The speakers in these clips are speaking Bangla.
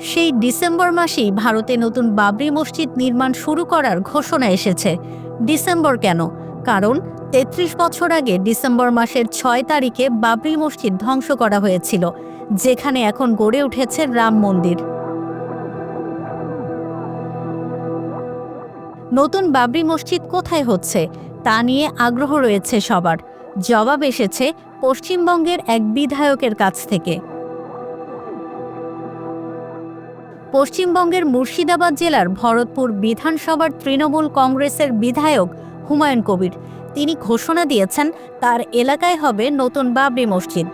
সেই ডিসেম্বর মাসেই ভারতে নতুন বাবরি মসজিদ নির্মাণ শুরু করার ঘোষণা এসেছে। ডিসেম্বর কেন? কারণ তেত্রিশ বছর আগে ডিসেম্বর মাসের ছয় তারিখে বাবরি মসজিদ ধ্বংস করা হয়েছিল, যেখানে এখন গড়ে উঠেছে রাম মন্দির। নতুন বাবরি মসজিদ কোথায় হচ্ছে, তা নিয়ে আগ্রহ রয়েছে সবার। জবাব এসেছে পশ্চিমবঙ্গের এক বিধায়কের কাছ থেকে। পশ্চিমবঙ্গের মুর্শিদাবাদ জেলার ভরতপুর বিধানসভার তৃণমূল কংগ্রেসের বিধায়ক হুমায়ুন কবির। তিনি ঘোষণা দিয়েছেন, তার এলাকায় হবে নতুন বাবরি মসজিদ।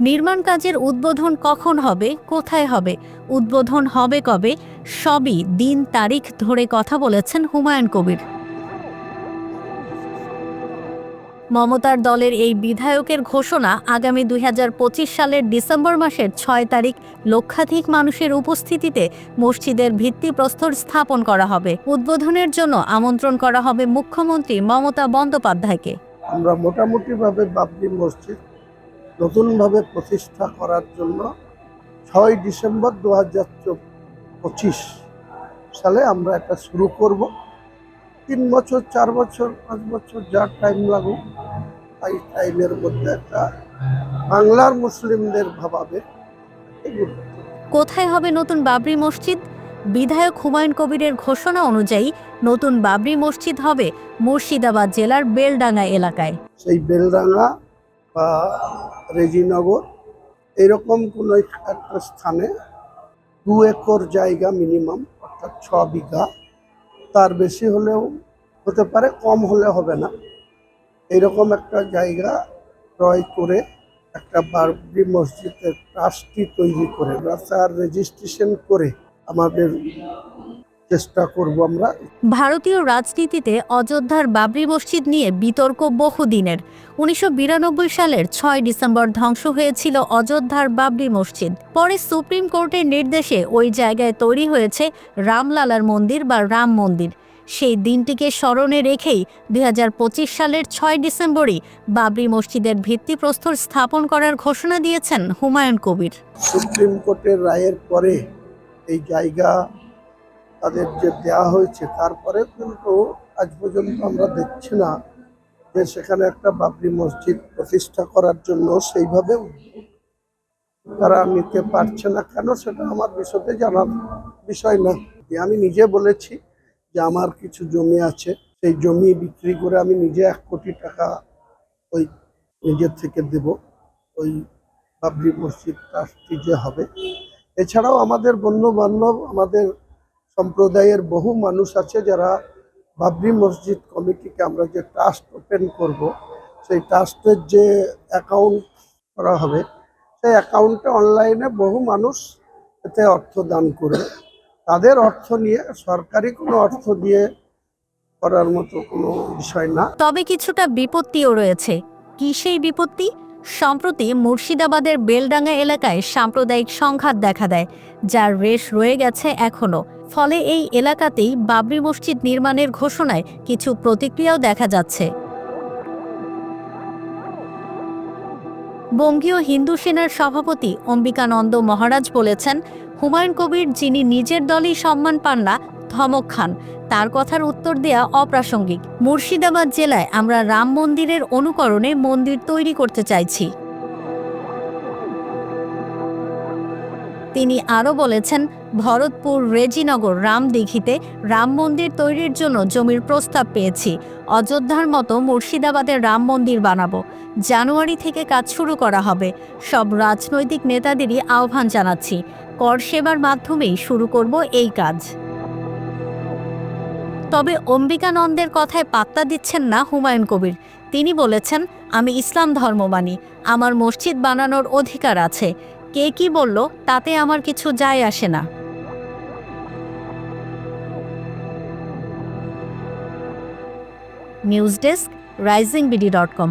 নির্মাণ কাজের উদ্বোধন কখন হবে, কোথায় হবে, উদ্বোধন হবে কবে, সবই দিন তারিখ ধরে কথা বলেছেন হুমায়ুন কবির। মমতার দলের এই বিধায়কের ঘোষণা আগামী দুই হাজার পঁচিশ সালের ডিসেম্বর মাসের ছয় তারিখ লক্ষাধিক মানুষের উপস্থিতিতে মসজিদের ভিত্তিপ্রস্তর স্থাপন করা হবে। উদ্বোধনের জন্য আমন্ত্রণ করা হবে মুখ্যমন্ত্রী মমতা বন্দ্যোপাধ্যায়কে। আমরা মোটামুটিভাবে বাবরি মসজিদ নতুনভাবে প্রতিষ্ঠা করার জন্য ছয় ডিসেম্বর দু হাজার পঁচিশ সালে আমরা এটা শুরু করব। তিন বছর, চার বছর, পাঁচ বছর যা টাইম লাগুক টাইমের মধ্যে একটা বাংলার মুসলিমদের ভাবাবে। কোথায় হবে নতুন বাবরি মসজিদ? বিধায়ক হুমায়ুন কবিরের ঘোষণা অনুযায়ী নতুন বাবরি মসজিদ হবে মুর্শিদাবাদ জেলার বেলডাঙ্গা এলাকায়। সেই বেলডাঙ্গা বা রেজিনগর এরকম কোনো একটা স্থানে দু একর জায়গা মিনিমাম অর্থাৎ ছ বিঘা। তার বেশি হলেও হতে পারে কম হলে হবে না। এরকম একটা জায়গা ক্রয় করে একটা বারবি মসজিদের ট্রাস্টি তৈরি করে, রাস্তার রেজিস্ট্রেশন করে আমাদের চেষ্টা করব আমরা। ভারতীয় রাজনীতিতে অযোধ্যার বাবরি মসজিদ নিয়ে বিতর্ক বহুদিনের। উনিশশো বিরানব্বই সালের ছয় ডিসেম্বর ধ্বংস হয়েছিল অযোধ্যার বাবরি মসজিদ। পরে সুপ্রিম কোর্টের নির্দেশে ওই জায়গায় তৈরি হয়েছে রামলালার মন্দির বা রাম মন্দির। সেই দিনটিকে স্মরণে রেখেই দুই হাজার পঁচিশ সালের ছয় ডিসেম্বরই বাবরি মসজিদের ভিত্তিপ্রস্তর স্থাপন করার ঘোষণা দিয়েছেন হুমায়ুন কবির। সুপ্রিম কোর্টের রায়ের পরে এই জায়গা তাদের যে দেওয়া হয়েছে, তারপরে কিন্তু আজ পর্যন্ত আমরা দেখছি না যে সেখানে একটা বাবরি মসজিদ প্রতিষ্ঠা করার জন্য সেইভাবে তারা নিতে পারছে না। কেন সেটা আমার বিষয়তে জানার বিষয় না। আমি নিজে বলেছি যে আমার কিছু জমি আছে, সেই জমি বিক্রি করে আমি নিজে এক কোটি টাকা ওই নিজের থেকে দেব। ওই বাবরি মসজিদ ট্রাস্টি যে হবে। এছাড়াও আমাদের বন্ধু বান্ধব আমাদের সম্প্রদায়ের বহু মানুষ আছে যারা বাবরি মসজিদ কমিটিকে আমরা যে ট্রাস্ট ওপেন করব, সেই ট্রাস্টের যে অ্যাকাউন্ট করা হবে, সেই অ্যাকাউন্টে অনলাইনে বহু মানুষ এতে অর্থ দান করবে তাদের অর্থ নিয়ে, সরকারি কোনো অর্থ দিয়ে করার মতো কোনো বিষয় না। তবে কিছুটা বিপত্তিও রয়েছে। কি সেই বিপত্তি? সম্প্রতি মুর্শিদাবাদের বেলডাঙ্গা এলাকায় সাম্প্রদায়িক সংঘাত দেখা দেয়, যার রেশ রয়ে গেছে এখনও ফলে এই এলাকাতেই বাবরি মসজিদ নির্মাণের ঘোষণায় কিছু প্রতিক্রিয়াও দেখা যাচ্ছে। বঙ্গীয় হিন্দু সেনার সভাপতি অম্বিকানন্দ মহারাজ বলেছেন হুমায়ুন কবির, যিনি নিজের দলই সম্মান পান না, ধমক খান। তার কথার উত্তর দেয়া অপ্রাসঙ্গিক। মুর্শিদাবাদ জেলায় আমরা রাম মন্দিরের অনুকরণে মন্দির তৈরি করতে চাইছি। তিনি আরও বলেছেন, ভরতপুর রেজিনগর রামদিঘিতে রাম মন্দির তৈরির জন্য জমির প্রস্তাব পেয়েছি। অযোধ্যার মতো মুর্শিদাবাদের রাম মন্দির বানাবো। জানুয়ারি থেকে কাজ শুরু করা হবে। সব রাজনৈতিক নেতাদেরই আহ্বান জানাচ্ছি। কর সেবার মাধ্যমেই শুরু করব এই কাজ। তবে অম্বিকানন্দের কথায় পাত্তা দিচ্ছেন না হুমায়ুন কবির। তিনি বলেছেন, আমি ইসলাম ধর্ম মানি আমার মসজিদ বানানোর অধিকার আছে। কে কি বলল, তাতে আমার কিছু যায় আসে না। News desk, rising BD dot com.